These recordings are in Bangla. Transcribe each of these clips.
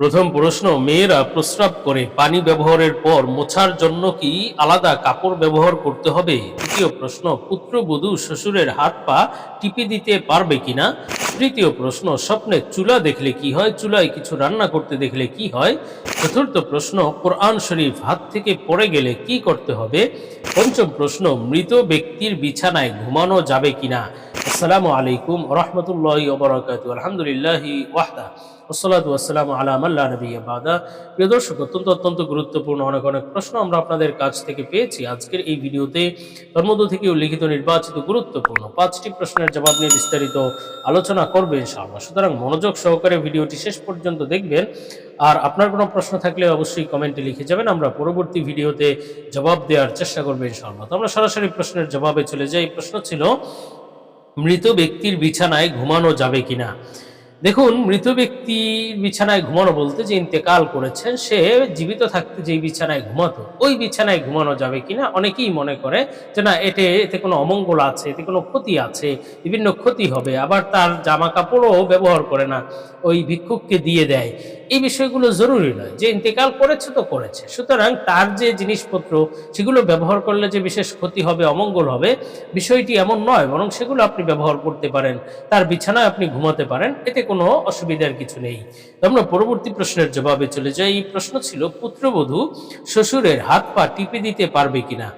প্রথম প্রশ্ন, মেয়েরা প্রস্রাব করে পানি ব্যবহারের পর মোছার জন্য কি আলাদা কাপড় ব্যবহার করতে হবে? দ্বিতীয় প্রশ্ন, পুত্রবধূ শ্বশুরের হাত পা টিপে দিতে পারবে কিনা? তৃতীয় প্রশ্ন, স্বপ্নে চুলা দেখলে কি হয়? চুলায় কিছু রান্না করতে দেখলে কি হয়? চতুর্থ প্রশ্ন, কোরআন শরীফ হাত থেকে পড়ে গেলে কি করতে হবে? পঞ্চম প্রশ্ন, মৃত ব্যক্তির বিছানায় ঘুমানো যাবে কিনা? আসসালামু আলাইকুম রহমতুল্লাহ আলহামদুলিল্লাহি ওয়াহদা। ওসলাতু আসসালামু আলা মাল্লা নবী বাদা। প্রিয় দর্শক, অত্যন্ত অত্যন্ত গুরুত্বপূর্ণ, অনেক অনেক প্রশ্ন আমরা আপনাদের কাছ থেকে পেয়েছি। আজকের এই ভিডিওতে তার মধ্য থেকে উল্লিখিত নির্বাচিত গুরুত্বপূর্ণ পাঁচটি প্রশ্নের জবাব নিয়ে বিস্তারিত আলোচনা করবে ইনশাআল্লাহ। সুতরাং মনোযোগ সহকারে ভিডিওটি শেষ পর্যন্ত দেখবেন। আর আপনার কোনো প্রশ্ন থাকলে অবশ্যই কমেন্টে লিখে যাবেন। আমরা পরবর্তী ভিডিওতে জবাব দেওয়ার চেষ্টা করব ইনশাআল্লাহ। তো আমরা সরাসরি প্রশ্নের জবাবে চলে যাই। প্রশ্ন ছিল, মৃত ব্যক্তির বিছানায় ঘুমানো যাবে কিনা? দেখুন, মৃত ব্যক্তির বিছানায় ঘুমানো বলতে যে ইন্তেকাল করেছেন, সে জীবিত থাকতে যেই বিছানায় ঘুমাতো, ওই বিছানায় ঘুমানো যাবে কিনা অনেকেই মনে করে যে না, এতে এতে কোনো অমঙ্গল আছে, এতে কোনো ক্ষতি আছে, বিভিন্ন ক্ষতি হবে, আবার তার জামা কাপড়ও ব্যবহার করে না, ওই ভিক্ষুককে দিয়ে দেয়। এই বিষয়গুলো জরুরি নয়। যে ইন্তেকাল করেছে তো করেছে। সুতরাং তার যে জিনিসপত্র, সেগুলো ব্যবহার করলে যে বিশেষ ক্ষতি হবে, অমঙ্গল হবে, বিষয়টি এমন নয়, বরং সেগুলো আপনি ব্যবহার করতে পারেন। তার বিছানায় আপনি ঘুমাতে পারেন, এতে কোনো অসুবিধার কিছু নেই। আমরা পরবর্তী প্রশ্নের জবাবে চলে যাই। এই প্রশ্ন ছিল, পুত্রবধূ শ্বশুরের হাত পা টিপে দিতে পারবে কিনা?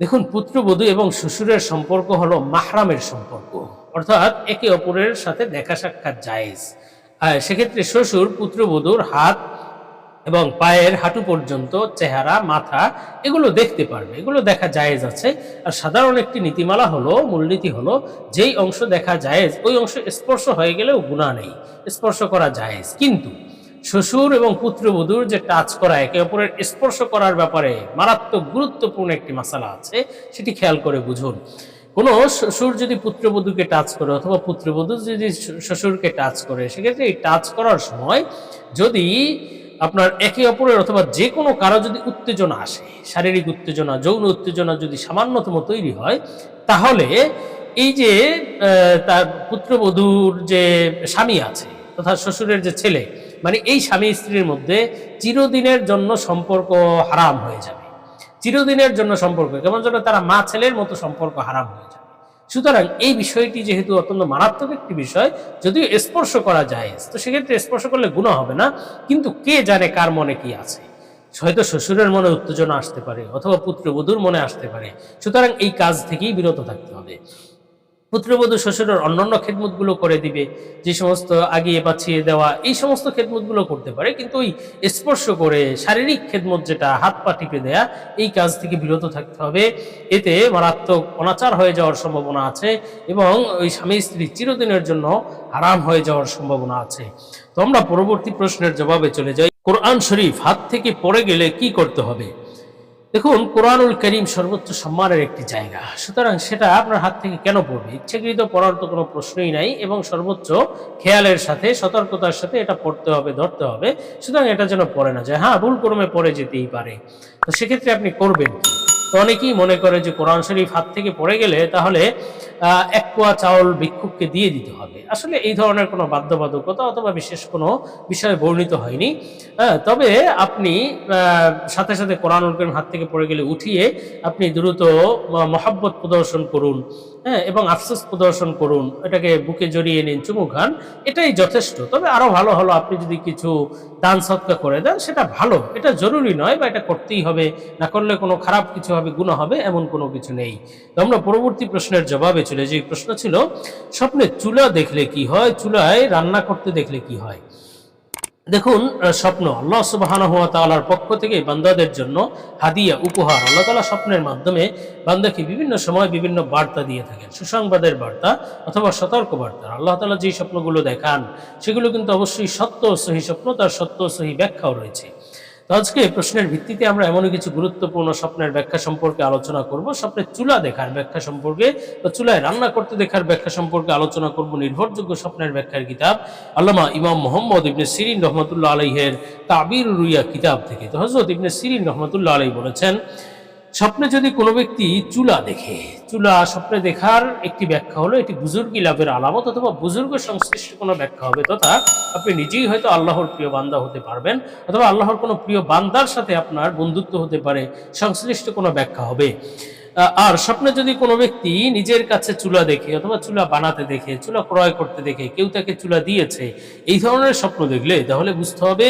দেখুন, পুত্রবধূ এবং শ্বশুরের সম্পর্ক হলো মাহরামের সম্পর্ক। অর্থাৎ একে অপরের সাথে দেখা সাক্ষাৎ জায়েজ। সেক্ষেত্রে শ্বশুর, পুত্রবধূর হাত এবং পায়ের হাঁটু পর্যন্ত, চেহারা, মাথা, এগুলো দেখতে পারবে। এগুলো দেখা জায়েজ আছে। আর সাধারণ একটি নীতিমালা হলো, মূলনীতি হলো, যেই অংশ দেখা জায়েজ, ওই অংশ স্পর্শ হয়ে গেলেও গুণা নেই। স্পর্শ করা জায়েজ। কিন্তু শ্বশুর এবং পুত্রবধূর যে টাচ করা, একে অপরের স্পর্শ করার ব্যাপারে মারাত্মক গুরুত্বপূর্ণ একটি মশালা আছে, সেটি খেয়াল করে বুঝুন। কোনো শ্বশুর যদি পুত্রবধূকে টাচ করে অথবা পুত্রবধূ যদি শ্বশুরকে টাচ করে, সেক্ষেত্রে এই টাচ করার সময় যদি আপনার একে অপরের অথবা যে কোনো কারও যদি উত্তেজনা আসে, শারীরিক উত্তেজনা, যৌন উত্তেজনা যদি সামান্যতম তৈরি হয়, তাহলে এই যে তার পুত্রবধূর যে স্বামী আছে তথা শ্বশুরের যে ছেলে মানে এই স্বামী স্ত্রীর মধ্যে চিরদিনের জন্য সম্পর্ক হারাম হয়ে যাবে। চিরদিনের জন্য সম্পর্ক, কেমন যেন তারা মা ছেলের মতো সম্পর্ক হারাম হয়ে যায়। সুতরাং এই বিষয়টি যেহেতু অত্যন্ত মারাত্মক একটি বিষয়, যদিও স্পর্শ করা যায়, তো সেক্ষেত্রে স্পর্শ করলে গুণা হবে না, কিন্তু কে জানে কার মনে কি আছে? হয়তো শ্বশুরের মনে উত্তেজনা আসতে পারে, অথবা পুত্রবধূর মনে আসতে পারে। সুতরাং এই কাজ থেকেই বিরত থাকতে হবে। পুত্রবধূ শ্বশুরের অন্যান্য খেদমতগুলো করে দিবে, যে সমস্ত আগিয়ে পাছিয়ে দেওয়া, এই সমস্ত খেদমতগুলো করতে পারে, কিন্তু ওই স্পর্শ করে শারীরিক খেদমত যেটা, হাত পা টিপে দেয়া, এই কাজ থেকে বিরত থাকতে হবে। এতে মারাত্মক অনাচার হয়ে যাওয়ার সম্ভাবনা আছে এবং ওই স্বামী স্ত্রী চিরদিনের জন্য হারাম হয়ে যাওয়ার সম্ভাবনা আছে। তো আমরা পরবর্তী প্রশ্নের জবাবে চলে যাই। কোরআন শরীফ হাত থেকে পড়ে গেলে কি করতে হবে? দেখুন, কোরআনুল করিম সর্বোচ্চ সম্মানের একটি জায়গা। সুতরাং সেটা আপনার হাত থেকে কেন পড়বে? ইচ্ছাকৃত পড়ার তো কোনো প্রশ্নই নাই এবং সর্বোচ্চ খেয়ালের সাথে, সতর্কতার সাথে এটা পড়তে হবে, ধরতে হবে। সুতরাং এটা যেন পড়ে না যায়। হ্যাঁ ভুল ক্রমে পড়ে যেতেই পারে। তো সেক্ষেত্রে আপনি করবেন অনেকেই মনে করে যে কোরআন শরীফ হাত থেকে পড়ে গেলে তাহলে এক পোয়া চাউল ভিক্ষুককে দিয়ে দিতে হবে। আসলে এই ধরনের কোনো বাধ্যবাধকতা অথবা বিশেষ কোনো বিষয়ে বর্ণিত হয়নি। হ্যাঁ তবে আপনি সাথে সাথে কোরআনুল করিম হাত থেকে পড়ে গেলে উঠিয়ে আপনি দ্রুত মহাব্বত প্রদর্শন করুন। হ্যাঁ এবং আফসোস প্রদর্শন করুন। এটাকে বুকে জড়িয়ে নিন, চুমু খান। এটাই যথেষ্ট। তবে আরও ভালো হলো আপনি যদি কিছু দান সৎকা করে দেন, সেটা ভালো। এটা জরুরি নয় বা এটা করতেই হবে। না করলে কোনো খারাপ কিছু হবে গুণ হবে, এমন কোনো কিছু নেই। তো আমরা পরবর্তী প্রশ্নের জবাবে চলে যে প্রশ্ন ছিল, স্বপ্নে চুলা দেখলে কি হয়? চুলায় রান্না করতে দেখলে কি হয়? দেখুন স্বপ্ন, আল্লাহ সুবাহান হুয়া তালার পক্ষ থেকে বান্দাদের জন্য হাদিয়া, উপহার, আল্লাহ তালা স্বপ্নের মাধ্যমে বান্দাকে বিভিন্ন সময় বিভিন্ন বার্তা দিয়ে থাকেন। সুসংবাদের বার্তা অথবা সতর্ক বার্তা আল্লাহ তালা যেই স্বপ্নগুলো দেখান, সেগুলো কিন্তু অবশ্যই সত্য সহি স্বপ্ন, তার সত্য সহি ব্যাখ্যাও রয়েছে। তো আজকে প্রশ্নের ভিত্তিতে আমরা এমন কিছু গুরুত্বপূর্ণ স্বপ্নের ব্যাখ্যা সম্পর্কে আলোচনা করব। স্বপ্নের চুলা দেখার ব্যাখ্যা সম্পর্কে বা চুলায় রান্না করতে দেখার ব্যাখ্যা সম্পর্কে আলোচনা করব নির্ভরযোগ্য স্বপ্নের ব্যাখ্যার কিতাব, আল্লামা ইমাম মোহাম্মদ ইবনে সিরিন রহমতুল্লাহ আলহের তাবির রুইয়া কিতাব থেকে। তো হজরত ইবনে সিরিন রহমতুল্লাহ আলহী বলেছেন স্বপ্নে যদি কোনো ব্যক্তি চুলা দেখে, চুলা স্বপ্নে দেখার একটি ব্যাখ্যা হলো, এটি বুজুর্গি লাভের আলামত অথবা বুজুর্গ সংশ্লিষ্ট কোনো ব্যাখ্যা হবে, তথা আপনি নিজেই হয়তো আল্লাহর প্রিয় বান্দা হতে পারবেন, অথবা আল্লাহর কোনো প্রিয় বান্দার সাথে আপনার বন্ধুত্ব হতে পারে, সংশ্লিষ্ট কোনো ব্যাখ্যা হবে। আর স্বপ্নে যদি কোনো ব্যক্তি নিজের কাছে চুলা দেখে অথবা চুলা বানাতে দেখে, চুলা ক্রয় করতে দেখে, কেউ তাকে চুলা দিয়েছে, এই ধরনের স্বপ্ন দেখলে তাহলে বুঝতে হবে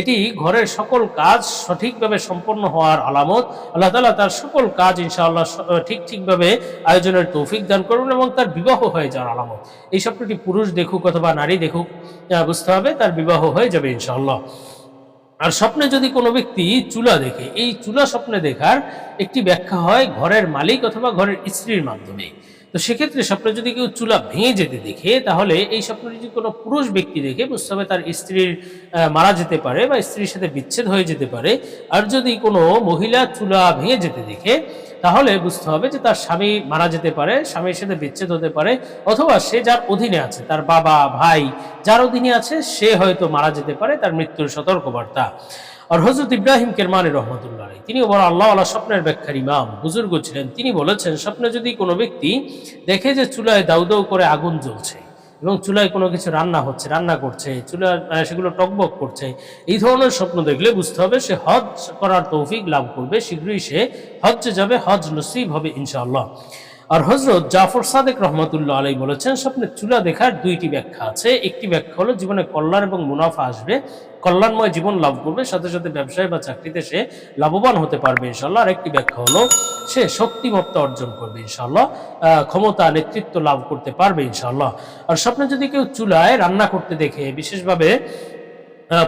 এটি ঘরের সকল কাজ সঠিকভাবে সম্পন্ন হওয়ার আলামত। আল্লাহ তালা তার সকল কাজ ইনশাআল্লাহ ঠিক ঠিকভাবে আয়োজনের তৌফিক দান করবেন এবং তার বিবাহ হয়ে যাওয়ার আলামত। এই স্বপ্নটি পুরুষ দেখুক অথবা নারী দেখুক বুঝতে হবে তার বিবাহ হয়ে যাবে ইনশাআল্লাহ। আর স্বপ্নে যদি কোনো ব্যক্তি চুলা দেখে, এই চুলা স্বপ্নে দেখার একটি ব্যাখ্যা হয় ঘরের মালিক অথবা ঘরের স্ত্রীর মাধ্যমে। তো সেক্ষেত্রে স্বপ্নে যদি কেউ চুলা ভেঙে যেতে দেখে, তাহলে এই স্বপ্নে যদি কোনো পুরুষ ব্যক্তি দেখে বুঝতে হবে তার স্ত্রীর মারা যেতে পারে বা স্ত্রীর সাথে বিচ্ছেদ হয়ে যেতে পারে, আর যদি কোনো মহিলা চুলা ভেঙে যেতে দেখে, তাহলে বুঝতে হবে যে তার স্বামী মারা যেতে পারে, স্বামীর সাথে বিচ্ছেদ হতে পারে, অথবা সে যার অধীনে আছে, তার বাবা, ভাই, যার অধীনে আছে, সে হয়তো মারা যেতে পারে, তার মৃত্যুর সতর্কবার্তা। আর হজরত ইব্রাহিম কেরমানি রহমতুল্লাহ তিনিও বড় আল্লাহ আল্লাহ স্বপ্নের ব্যাখ্যার ইমাম, বুজুর্গ ছিলেন। তিনি বলেছেন, স্বপ্নে যদি কোনো ব্যক্তি দেখে যে চুলায় দাউ দাউ করে আগুন জ্বলছে এবং চুলায় কোনো কিছু রান্না হচ্ছে, রান্না করছে চুলা সেগুলো টকবক করছে, এই ধরনের স্বপ্ন দেখলে বুঝতে হবে সে হজ করার তৌফিক লাভ করবে। শীঘ্রই সে হজ্জে যাবে, হজ নসিব হবে ইনশাআল্লাহ। আর হজরত জাফর সাদেক রহমতুল্লাহ আলাই বলেছেন স্বপ্নের চুলা দেখার দুইটি ব্যাখ্যা আছে। একটি ব্যাখ্যা হলো, জীবনে কল্যাণ এবং মুনাফা আসবে। কল্যাণময় জীবন লাভ করবে, সাথে সাথে ব্যবসায় বা চাকরিতে সে লাভবান হতে পারবে ইনশাল্লাহ আর একটি ব্যাখ্যা হলো, সে শক্তিমত্তা অর্জন করবে ইনশাল্লাহ ক্ষমতা, নেতৃত্ব লাভ করতে পারবে ইনশাল্লাহ আর স্বপ্নে যদি কেউ চুলায় রান্না করতে দেখে, বিশেষভাবে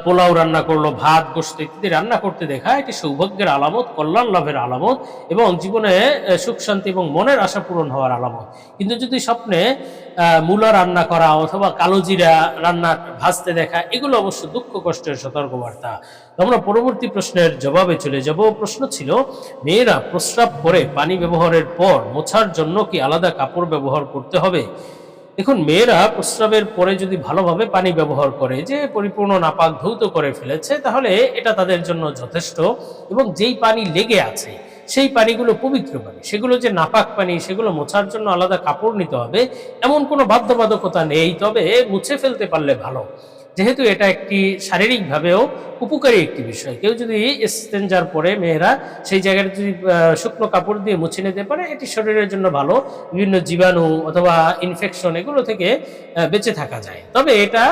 পোলাও রান্না করল, ভাত গোস্ত ইত্যাদি রান্না করতে দেখা এটি সৌভাগ্যের আলামত, কল্যাণ লাভের আলামত এবং জীবনে সুখ, শান্তি এবং মনের আশা পূরণ হওয়ার আলামত। কিন্তু যদি স্বপ্নে মূলা রান্না করা অথবা কালো জিরা রান্না ভাজতে দেখা এগুলো অবশ্য দুঃখ, কষ্টের সতর্কবার্তা। আমরা পরবর্তী প্রশ্নের জবাবে চলে যাব। প্রশ্ন ছিল, মেয়েরা প্রস্রাব করে পানি ব্যবহারের পর মোছার জন্য কি আলাদা কাপড় ব্যবহার করতে হবে? দেখুন, মেয়েরা প্রস্রাবের পরে যদি ভালোভাবে পানি ব্যবহার করে, যে পরিপূর্ণ নাপাক ধৌত করে ফেলেছে, তাহলে এটা তাদের জন্য যথেষ্ট এবং যেই পানি লেগে আছে, সেই পানিগুলো পবিত্র পানি। সেগুলো যে নাপাক পানি, সেগুলো মোছার জন্য আলাদা কাপড় নিতে হবে, এমন কোনো বাধ্যবাধকতা নেই, তবে মুছে ফেলতে পারলে ভালো। যেহেতু এটা একটি শারীরিকভাবেও উপকারী একটি বিষয়। কেউ যদি স্টেঞ্জার পরে মেয়েরা সেই জায়গাটা যদি শুকনো কাপড় দিয়ে মুছে নিতে পারে, এটি শরীরের জন্য ভালো। বিভিন্ন জীবাণু অথবা ইনফেকশন এগুলো থেকে বেঁচে থাকা যায়। তবে এটা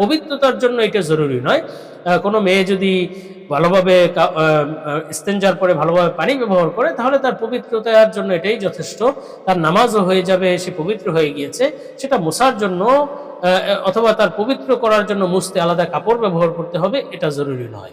পবিত্রতার জন্য এটা জরুরি নয়। কোনো মেয়ে যদি ভালোভাবে স্টেঞ্জার পরে ভালোভাবে পানি ব্যবহার করে, তাহলে তার পবিত্রতার জন্য এটাই যথেষ্ট। তার নামাজও হয়ে যাবে, সে পবিত্র হয়ে গিয়েছে। সেটা মোছার জন্য অথবা তার পবিত্র করার জন্য মুছতে আলাদা কাপড় ব্যবহার করতে হবে এটা জরুরি নয়।